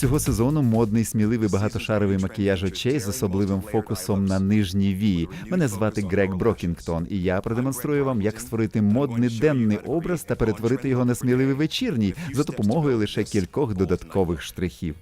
Цього сезону модний сміливий багатошаровий макіяж очей з особливим фокусом на нижній вії. Мене звати Грег Брокінгтон, і я продемонструю вам, як створити модний денний образ та перетворити його на сміливий вечірній за допомогою лише кількох додаткових штрихів.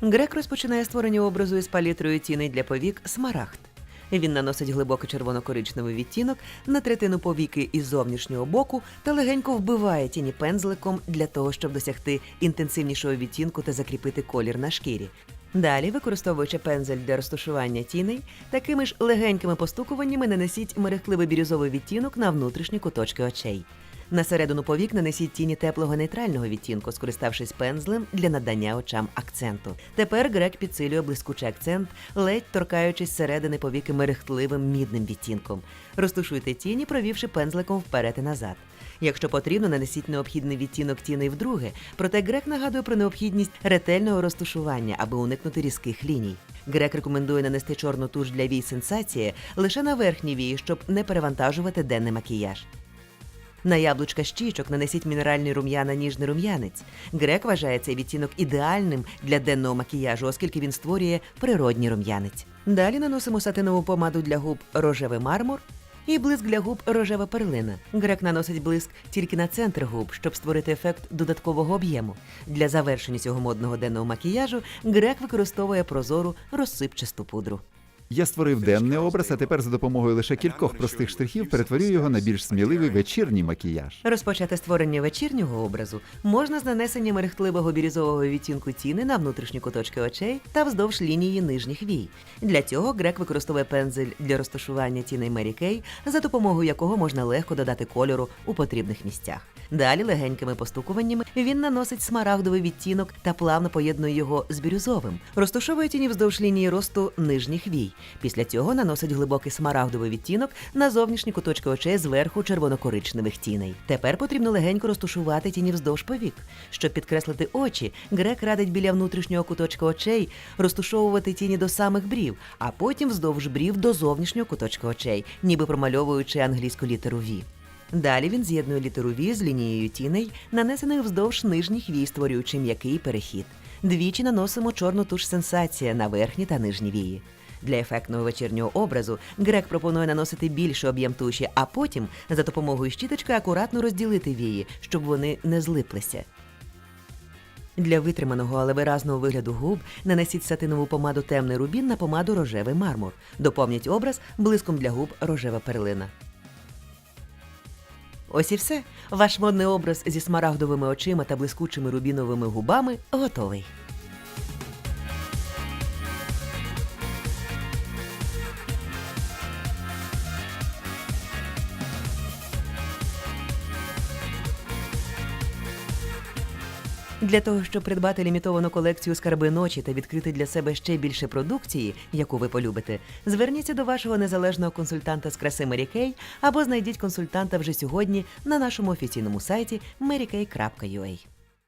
Грек розпочинає створення образу із палітрою тіней для повік смарагд. Він наносить глибокий червоно-коричневий відтінок на третину повіки із зовнішнього боку та легенько вбиває тіні пензликом для того, щоб досягти інтенсивнішого відтінку та закріпити колір на шкірі. Далі, використовуючи пензель для розташування тіней, такими ж легенькими постукуваннями нанесіть мерехтливий бірюзовий відтінок на внутрішні куточки очей. На середину повік нанесіть тіні теплого нейтрального відтінку, скориставшись пензлем для надання очам акценту. Тепер Грек підсилює блискучий акцент, ледь торкаючись середини повіки мерехтливим мідним відтінком. Розтушуйте тіні, провівши пензликом вперед і назад. Якщо потрібно, нанесіть необхідний відтінок тіней вдруге. Проте Грек нагадує про необхідність ретельного розтушування, аби уникнути різких ліній. Грек рекомендує нанести чорну туш для вій сенсації лише на верхній вії, щоб не перевантажувати денний макіяж. На яблучка щічок нанесіть мінеральний рум'яна ніжний рум'янець. Грек вважає цей відтінок ідеальним для денного макіяжу, оскільки він створює природній рум'янець. Далі наносимо сатинову помаду для губ рожевий мармур і блиск для губ рожева перлина. Грек наносить блиск тільки на центр губ, щоб створити ефект додаткового об'єму. Для завершення цього модного денного макіяжу Грек використовує прозору розсипчасту пудру. Я створив денний образ, а тепер за допомогою лише кількох простих штрихів перетворю його на більш сміливий вечірній макіяж. Розпочати створення вечірнього образу можна з нанесення мерехтливого бірюзового відтінку тіни на внутрішні куточки очей та вздовж лінії нижніх вій. Для цього Грек використовує пензель для розташування тіней Мері Кей, за допомогою якого можна легко додати кольору у потрібних місцях. Далі легенькими постукуваннями він наносить смарагдовий відтінок та плавно поєднує його з бірюзовим. Розташовує тіні вздовж лінії росту нижніх вій. Після цього наносить глибокий смарагдовий відтінок на зовнішні куточки очей зверху червоно-коричневих тіней. Тепер потрібно легенько розташувати тіні вздовж повік. Щоб підкреслити очі, Грек радить біля внутрішнього куточка очей розташовувати тіні до самих брів, а потім вздовж брів до зовнішнього куточка очей, ніби промальовуючи англійську літеру Ві. Далі він з'єднує літеру Ві з лінією тіней, нанесених вздовж нижніх вій, створюючи м'який перехід. Двічі наносимо чорну туш сенсація на верхні та нижні вії. Для ефектного вечірнього образу Грек пропонує наносити більший об'єм туші, а потім за допомогою щіточки акуратно розділити вії, щоб вони не злиплися. Для витриманого, але виразного вигляду губ нанесіть сатинову помаду темний рубін на помаду рожевий мармур. Доповніть образ блиском для губ рожева перлина. Ось і все. Ваш модний образ зі смарагдовими очима та блискучими рубіновими губами готовий. Для того, щоб придбати лімітовану колекцію скарби ночі та відкрити для себе ще більше продукції, яку ви полюбите, зверніться до вашого незалежного консультанта з краси Мерікей або знайдіть консультанта вже сьогодні на нашому офіційному сайті marykay.ua.